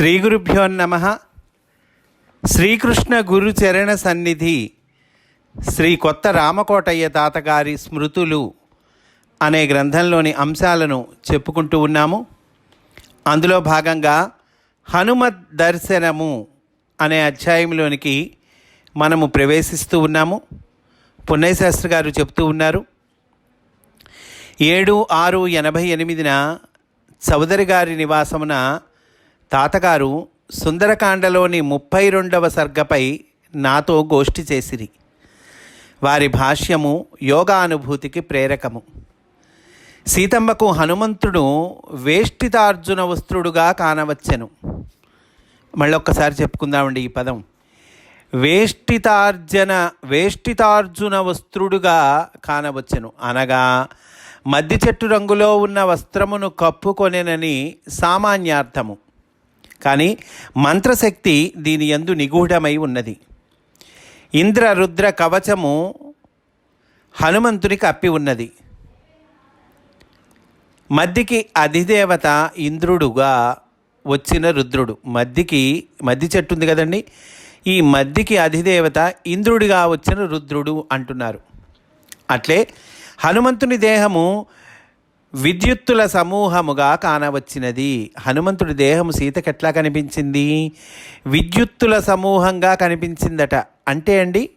శ్రీ గురుభ్యో నమ. శ్రీకృష్ణ గురు చరణ సన్నిధి. శ్రీ కొత్త రామకోటయ్య తాతగారి స్మృతులు అనే గ్రంథంలోని అంశాలను చెప్పుకుంటూ ఉన్నాము. అందులో భాగంగా హనుమత్ దర్శనము అనే అధ్యాయంలోనికి మనము ప్రవేశిస్తూ ఉన్నాము. పున్నయ్యశాస్త్రి గారు చెప్తూ ఉన్నారు. ఏడు ఆరు ఎనభై ఎనిమిదిన చౌదరి గారి నివాసమున తాతగారు సుందరకాండలోని ముప్పై రెండవ సర్గపై నాతో గోష్ఠి చేసిరి. వారి భాష్యము యోగానుభూతికి ప్రేరకము. సీతమ్మకు హనుమంతుడు వేష్టితార్జున వస్త్రుడుగా కానవచ్చెను. మళ్ళొక్కసారి చెప్పుకుందామండి ఈ పదం. వేష్టితార్జన వేష్టితార్జున వస్త్రుడుగా కానవచ్చెను. అనగా మద్ది చెట్టు రంగులో ఉన్న వస్త్రమును కప్పుకొనెనని సామాన్యార్థము. కానీ మంత్రశక్తి దీని యందు నిగూఢమై ఉన్నది. ఇంద్ర రుద్ర కవచము హనుమంతునికి అప్పి ఉన్నది. మద్దికి అధిదేవత ఇంద్రుడుగా వచ్చిన రుద్రుడు. మద్దికి మద్ది చెట్టు ఉంది కదండి. ఈ మద్దికి అధిదేవత ఇంద్రుడిగా వచ్చిన రుద్రుడు అంటున్నారు. అట్లే హనుమంతుని దేహము విద్యుత్తుల సమూహముగా కానవచ్చినది. హనుమంతుడి దేహము సీతకు ఎట్లా కనిపించింది? విద్యుత్తుల సమూహంగా కనిపించిందట. అంటే అండి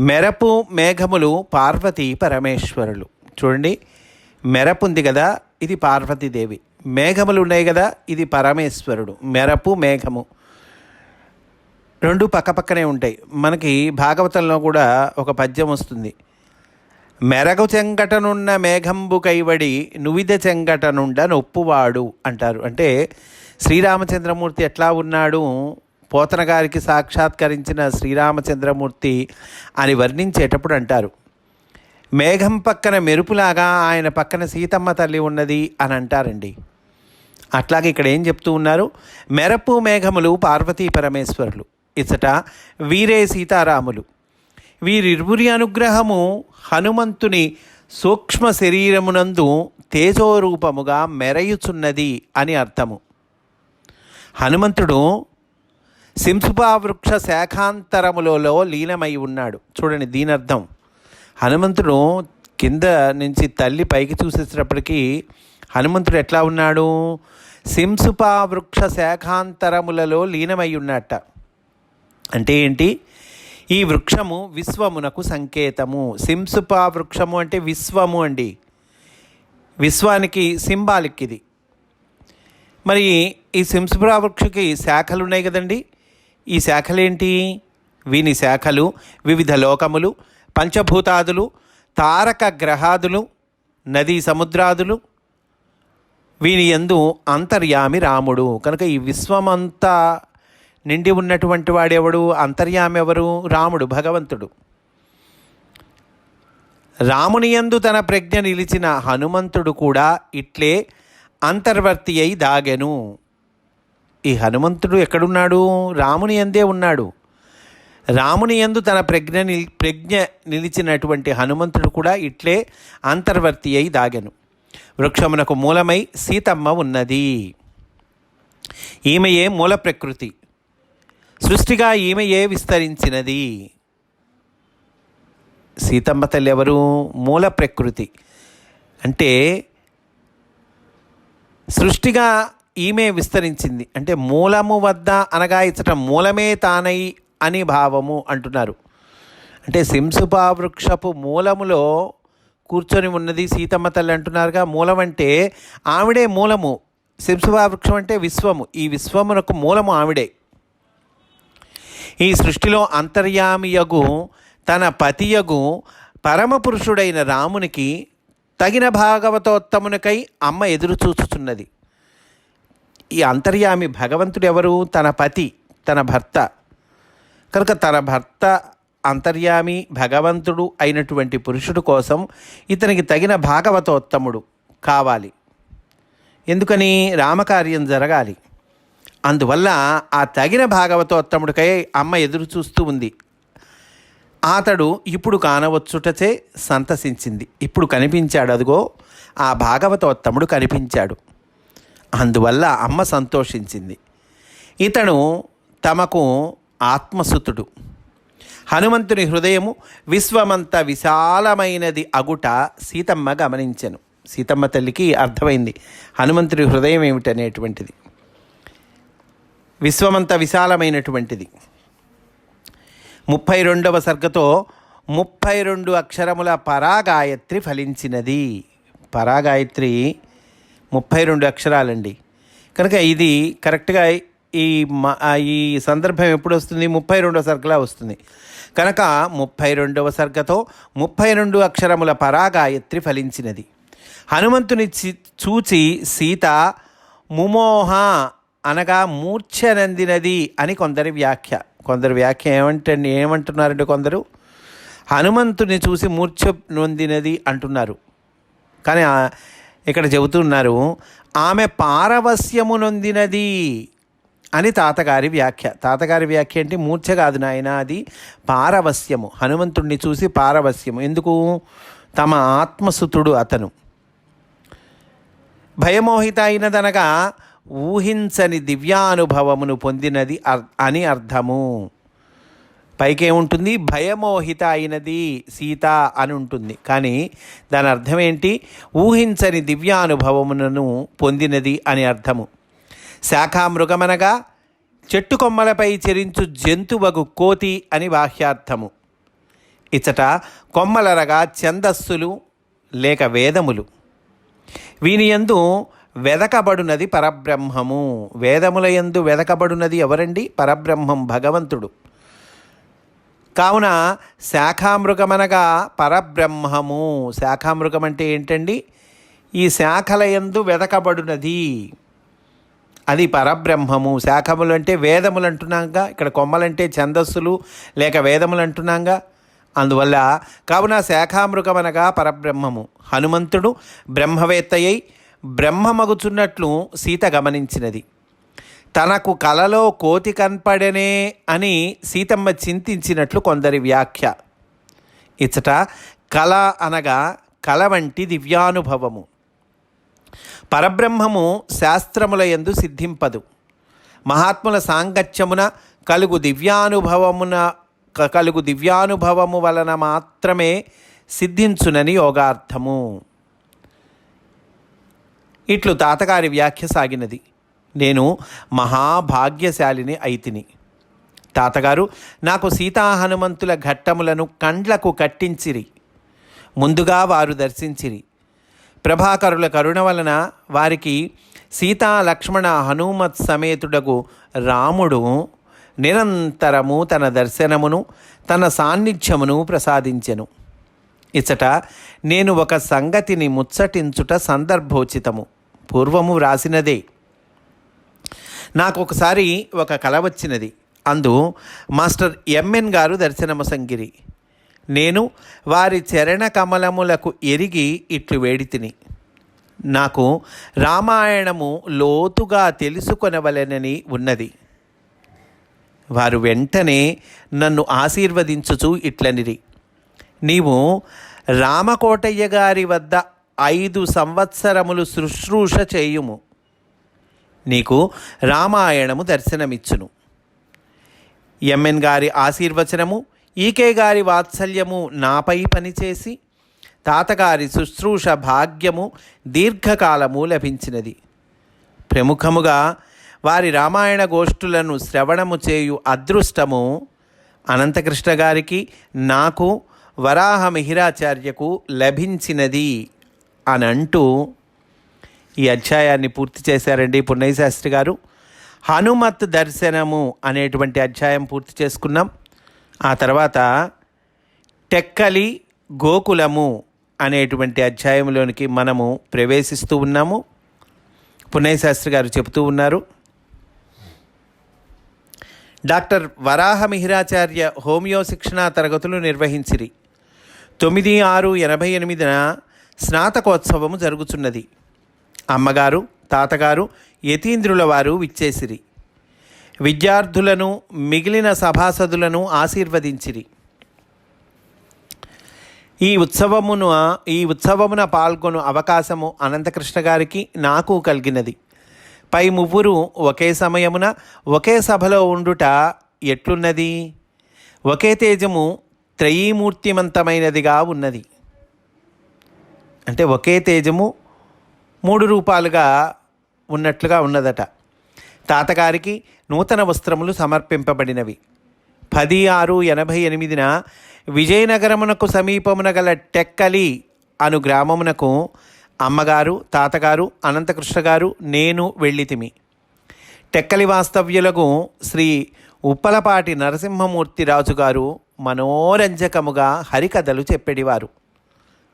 మెరపు మేఘములు పార్వతీ పరమేశ్వరులు. చూడండి మెరపు ఉంది కదా ఇది పార్వతీదేవి. మేఘములు ఉన్నాయి కదా ఇది పరమేశ్వరుడు. మెరపు మేఘము. రెండు పక్కపక్కనే ఉంటాయి. మనకి భాగవతంలో కూడా ఒక పద్యం వస్తుంది. మెరగు చెంగటనున్న మేఘంబు కైవడి నువిద చెంగటనుండ నొప్పువాడు అంటారు. అంటే శ్రీరామచంద్రమూర్తి ఎట్లా ఉన్నాడు? పోతన గారికి సాక్షాత్కరించిన శ్రీరామచంద్రమూర్తి అని వర్ణించేటప్పుడు అంటారు. మేఘం పక్కన మెరుపులాగా ఆయన పక్కన సీతమ్మ తల్లి ఉన్నది అని అంటారండి. అట్లాగే ఇక్కడ ఏం చెప్తూ ఉన్నారు? మెరపు మేఘములు పార్వతీ పరమేశ్వరులు. ఇచ్చట వీరే సీతారాములు. వీరిరువురి అనుగ్రహము హనుమంతుని సూక్ష్మ శరీరమునందు తేజోరూపముగా మెరయుచున్నది అని అర్థము. హనుమంతుడు సింసుపా వృక్ష శాఖాంతరములలో లీనమై ఉన్నాడు. చూడండి దీని అర్థం హనుమంతుడు కింద నుంచి తల్లి పైకి చూసేటప్పటికీ హనుమంతుడు ఎట్లా ఉన్నాడు? సింసుపా వృక్ష శాఖాంతరములలో లీనమై ఉన్నట్ట అంటే ఏంటి? ఈ వృక్షము విశ్వమునకు సంకేతము. సింసుపా వృక్షము అంటే విశ్వము అండి. విశ్వానికి సింబాలిక్ ఇది. మరి ఈ సింసుపా వృక్షకి శాఖలు ఉన్నాయి కదండి. ఈ శాఖలేంటి? వీని శాఖలు వివిధ లోకములు పంచభూతాదులు తారక గ్రహాదులు నదీ సముద్రాదులు. వీని ఎందు అంతర్యామి రాముడు. కనుక ఈ విశ్వమంతా నిండి ఉన్నటువంటి వాడెవడు? అంతర్యామెవరు? రాముడు భగవంతుడు. రాముని యందు తన ప్రజ్ఞ నిలిచిన హనుమంతుడు కూడా ఇట్లే అంతర్వర్తి అయి దాగెను. ఈ హనుమంతుడు ఎక్కడున్నాడు? రాముని ఎందే ఉన్నాడు. రాముని యందు తన ప్రజ్ఞ నిల్ ప్రజ్ఞ నిలిచినటువంటి హనుమంతుడు కూడా ఇట్లే అంతర్వర్తి అయి దాగెను. వృక్షమునకు మూలమై సీతమ్మ ఉన్నది. ఈమెయే మూల ప్రకృతి. సృష్టిగా ఈమెయే విస్తరించినది? సీతమ్మ తల్లి ఎవరు? మూల ప్రకృతి. అంటే సృష్టిగా ఈమె విస్తరించింది. అంటే మూలము వద్ద అనగా ఇచ్చట మూలమే తానై అని భావము అంటున్నారు. అంటే సింసుపా వృక్షపు మూలములో కూర్చొని ఉన్నది సీతమ్మ తల్లి అంటున్నారుగా. మూలం అంటే ఆవిడే మూలము. సింసుపా వృక్షం అంటే విశ్వము. ఈ విశ్వమునకు మూలము ఆవిడే. ఈ సృష్టిలో అంతర్యామియగు తన పతియగు పరమపురుషుడైన రామునికి తగిన భాగవతోత్తమునికై అమ్మ ఎదురు చూచుచున్నది ఈ అంతర్యామి భగవంతుడు ఎవరు తన పతి తన భర్త. కనుక తన భర్త అంతర్యామి భగవంతుడు అయినటువంటి పురుషుడు కోసం ఇతనికి తగిన భాగవతోత్తముడు కావాలి. ఎందుకని? రామకార్యం జరగాలి. అందువల్ల ఆ తగిన భాగవతోత్తముడికై అమ్మ ఎదురు చూస్తూ ఉంది. అతడు ఇప్పుడు కానవచ్చుటచే సంతసించింది. ఇప్పుడు కనిపించాడు అదిగో ఆ భాగవతోత్తముడు కనిపించాడు. అందువల్ల అమ్మ సంతోషించింది. ఇతను తమకు ఆత్మసుతుడు. హనుమంతుని హృదయము విశ్వమంత విశాలమైనది అగుట సీతమ్మ గమనించను. సీతమ్మ తల్లికి అర్థమైంది. హనుమంతుడి హృదయం ఏమిటనేటువంటిది. విశ్వమంత విశాలమైనటువంటిది. ముప్పై రెండవ సర్గతో ముప్పై రెండు అక్షరముల పరాగాయత్రి ఫలించినది. పరాగాయత్రి ముప్పై రెండు అక్షరాలండి. కనుక ఇది కరెక్ట్గా ఈ మ- ఈ సందర్భం ఎప్పుడు వస్తుంది ముప్పై రెండవ సర్గలా వస్తుంది. కనుక ముప్పై రెండవ సర్గతో ముప్పై రెండు అక్షరముల పరాగాయత్రి ఫలించినది. హనుమంతుని చి- చూచి సీత ముమోహ అనగా మూర్ఛనందినది అని కొందరి వ్యాఖ్య. కొందరి వ్యాఖ్య ఏమంటండి ఏమంటున్నారంటే కొందరు? హనుమంతుని చూసి మూర్ఛ నొందినది అంటున్నారు. కానీ ఇక్కడ చెబుతున్నారు ఆమె పారవస్యము నొందినది అని తాతగారి వ్యాఖ్య. తాతగారి వ్యాఖ్య ఏంటి? మూర్ఛ కాదు నాయన అది పారవస్యము హనుమంతుణ్ణి చూసి పారవస్యము ఎందుకు? తమ ఆత్మసుతుడు అతను. భయమోహిత అయినదనగా ఊహించని దివ్యానుభవమును పొందినది అర్- అని అర్థము. పైకేముంటుంది? భయమోహిత అయినది సీత అని ఉంటుంది కానీ దాని అర్థం ఏంటి ఊహించని దివ్యానుభవములను పొందినది అని అర్థము. శాఖామృగమనగా చెట్టు కొమ్మలపై చెరించు జంతువగు కోతి అని బాహ్యార్థము. ఇచ్చట కొమ్మలరగా ఛందస్సులు లేక వేదములు. వీనియందు వెదకబడునది పరబ్రహ్మము. వేదముల యందు వెదకబడునది ఎవరండి? పరబ్రహ్మం భగవంతుడు. కావున శాఖామృగమనగా పరబ్రహ్మము. శాఖామృగం అంటే ఏంటండి? ఈ శాఖల యందు వెదకబడునది. అది పరబ్రహ్మము. శాఖములు అంటే వేదములు అంటున్నాగా ఇక్కడ కొమ్మలంటే ఛందస్సులు లేక వేదములు అంటున్నాగా అందువల్ల కావున శాఖామృగమనగా పరబ్రహ్మము. హనుమంతుడు బ్రహ్మవేత్తయ్యై బ్రహ్మమగుచున్నట్లు సీత గమనించినది. తనకు కలలో కోతి కనపడనే అని సీతమ్మ చింతించినట్లు కొందరి వ్యాఖ్య. ఇచ్చట కళ అనగా కళ వంటి దివ్యానుభవము. పరబ్రహ్మము శాస్త్రముల యందు సిద్ధింపదు. మహాత్ముల సాంగత్యమున కలుగు దివ్యానుభవమున కలుగు దివ్యానుభవము వలన మాత్రమే సిద్ధించునని యోగార్థము. ఇట్లు తాతగారి వ్యాఖ్య సాగినది. నేను మహాభాగ్యశాలిని అయితిని. తాతగారు నాకు సీతా హనుమంతుల ఘట్టములను కండ్లకు కట్టించిరి. ముందుగా వారు దర్శించిరి. ప్రభాకరుల కరుణ వలన వారికి సీతా లక్ష్మణ హనుమత్ సమేతుడకు రాముడు నిరంతరము తన దర్శనమును తన సాన్నిధ్యమును ప్రసాదించెను. ఇచ్చట నేను ఒక సంగతిని ముచ్చటించుట సందర్భోచితము. పూర్వము వ్రాసినదే. నాకు ఒకసారి ఒక కల వచ్చినది. అందు మాస్టర్ ఎంఎన్ గారు దర్శనమసంగిరి నేను వారి చరణ కమలములకు ఎరిగి ఇట్లు వేడితిని నాకు రామాయణము లోతుగా తెలుసుకొనవలెనని ఉన్నది. వారు వెంటనే నన్ను ఆశీర్వదించుచు ఇట్లనిరి. నీవు రామకోటయ్య గారి వద్ద ఐదు సంవత్సరములు శుశ్రూష చేయుము. నీకు రామాయణము దర్శనమిచ్చును. ఎంఎన్ గారి ఆశీర్వచనము ఈకే గారి వాత్సల్యము నాపై పనిచేసి తాతగారి శుశ్రూష భాగ్యము దీర్ఘకాలము లభించినది. ప్రముఖముగా వారి రామాయణ గోష్ఠులను శ్రవణము చేయు అదృష్టము అనంతకృష్ణ గారికి నాకు వరాహ మిహిరాచార్యకు లభించినది. అని అంటూ ఈ అధ్యాయాన్ని పూర్తి చేశారండి పున్నయ్యశాస్త్రి గారు. హనుమత్ దర్శనము అనేటువంటి అధ్యాయం పూర్తి చేసుకున్నాం. ఆ తర్వాత టెక్కలి గోకులము అనేటువంటి అధ్యాయంలోనికి మనము ప్రవేశిస్తూ ఉన్నాము. పున్నయ్యశాస్త్రి గారు చెబుతూ ఉన్నారు. డాక్టర్ వరాహ మిహిరాచార్య హోమియో శిక్షణా తరగతులు నిర్వహించిరి. తొమ్మిది ఆరు ఎనభై ఎనిమిదిన స్నాతకోత్సవము జరుగుచున్నది. అమ్మగారు తాతగారు యతీంద్రుల వారు విచ్చేసిరి. విద్యార్థులను మిగిలిన సభాసదులను ఆశీర్వదించిరి. ఈ ఉత్సవమును ఈ ఉత్సవమున పాల్గొను అవకాశము అనంతకృష్ణ గారికి నాకు కలిగినది. పై ముగ్గురు ఒకే సమయమున ఒకే సభలో ఉండుట ఎట్లున్నది? ఒకే తేజము త్రయీమూర్తిమంతమైనదిగా ఉన్నది. అంటే ఒకే తేజము మూడు రూపాలుగా ఉన్నట్లుగా ఉన్నదట. తాతగారికి నూతన వస్త్రములు సమర్పింపబడినవి. పది ఆరు ఎనభై ఎనిమిదిన విజయనగరమునకు సమీపమున గల టెక్కలి అను గ్రామమునకు అమ్మగారు తాతగారు అనంతకృష్ణ గారు నేను వెళ్ళితిమి. టెక్కలి వాస్తవ్యులకు శ్రీ ఉప్పలపాటి నరసింహమూర్తి రాజు గారు మనోరంజకముగా హరికథలు చెప్పేడివారు.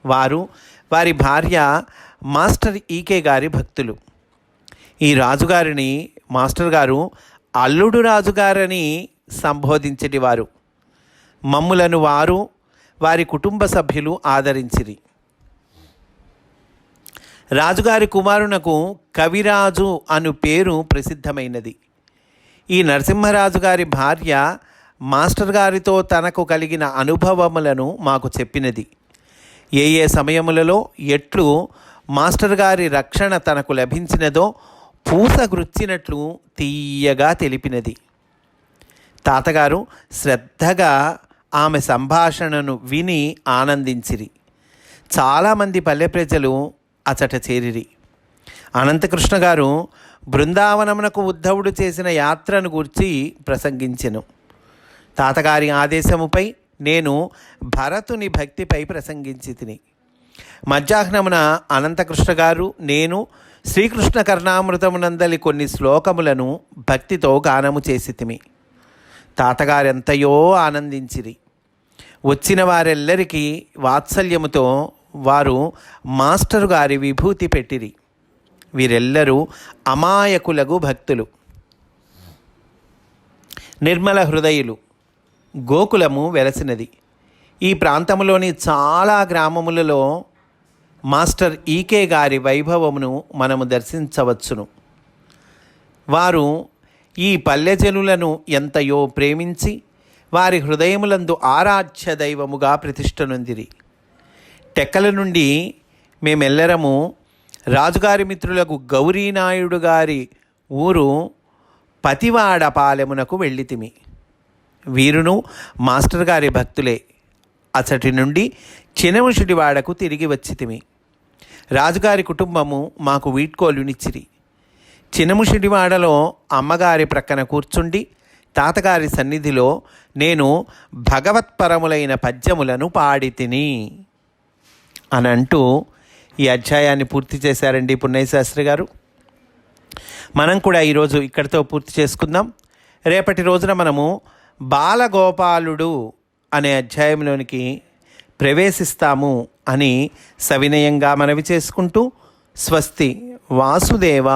వారు వారి భార్య మాస్టర్ ఈకే గారి భక్తులు. ఈ రాజుగారిని మాస్టర్ గారు అల్లుడు రాజుగారని సంబోధించేటివారు మమ్ములను వారు వారి కుటుంబ సభ్యులు ఆదరించిరి. రాజుగారి కుమారునకు కవిరాజు అను పేరు ప్రసిద్ధమైనది. ఈ నరసింహరాజు గారి భార్య మాస్టర్ గారితో తనకు కలిగిన అనుభవములను మాకు చెప్పినది. ఏ ఏ సమయములలో ఎట్లు మాస్టర్ గారి రక్షణ తనకు లభించినదో పూస గుచ్చినట్లు తీయగా తెలిపినది. తాతగారు శ్రద్ధగా ఆమె సంభాషణను విని ఆనందించిరి. చాలామంది పల్లె ప్రజలు అచట చేరిరి. అనంతకృష్ణ గారు బృందావనమునకు ఉద్ధవుడు చేసిన యాత్రను గూర్చి ప్రసంగించెను. తాతగారి ఆదేశముపై నేను భరతుని భక్తిపై ప్రసంగించి తిని. మధ్యాహ్నమున అనంతకృష్ణ గారు నేను శ్రీకృష్ణ కర్ణామృతమునందలి కొన్ని శ్లోకములను భక్తితో గానము చేసి తిమి తాతగారెంతయో ఆనందించిరి. వచ్చిన వారెల్లరికీ వాత్సల్యముతో వారు మాస్టరు గారి విభూతి పెట్టిరి. వీరెల్లరూ అమాయకులకు భక్తులు. నిర్మల హృదయులు. గోకులము వెలసినది. ఈ ప్రాంతంలోని చాలా గ్రామములలో మాస్టర్ ఈకే గారి వైభవమును మనము దర్శించవచ్చును. వారు ఈ పల్లె జనులను ఎంతయో ప్రేమించి వారి హృదయములందు ఆరాధ్య దైవముగా ప్రతిష్టనుందిరి. టెక్కల నుండి మేమెల్లరము రాజుగారి మిత్రులకు గౌరీనాయుడు గారి ఊరు పతివాడపాలెమునకు వెళ్ళితిమి. వీరును మాస్టర్ గారి భక్తులే అసటి నుండి చినముషుడివాడకు తిరిగి వచ్చితిమి. రాజుగారి కుటుంబము మాకు వీడ్కోలునిచ్చిరి. చినముషుడివాడలో అమ్మగారి ప్రక్కన కూర్చుండి తాతగారి సన్నిధిలో నేను భగవత్పరములైన పద్యములను పాడి తిని అని అంటూ ఈ అధ్యాయాన్ని పూర్తి చేశారండి పున్నయ్యశాస్త్రి గారు. మనం కూడా ఈరోజు ఇక్కడితో పూర్తి చేసుకుందాం. రేపటి రోజున మనము బాలగోపాలుడు అనే అధ్యాయంలోనికి ప్రవేశిస్తాము అని సవినయంగా మనవి చేసుకుంటూ స్వస్తి వాసుదేవ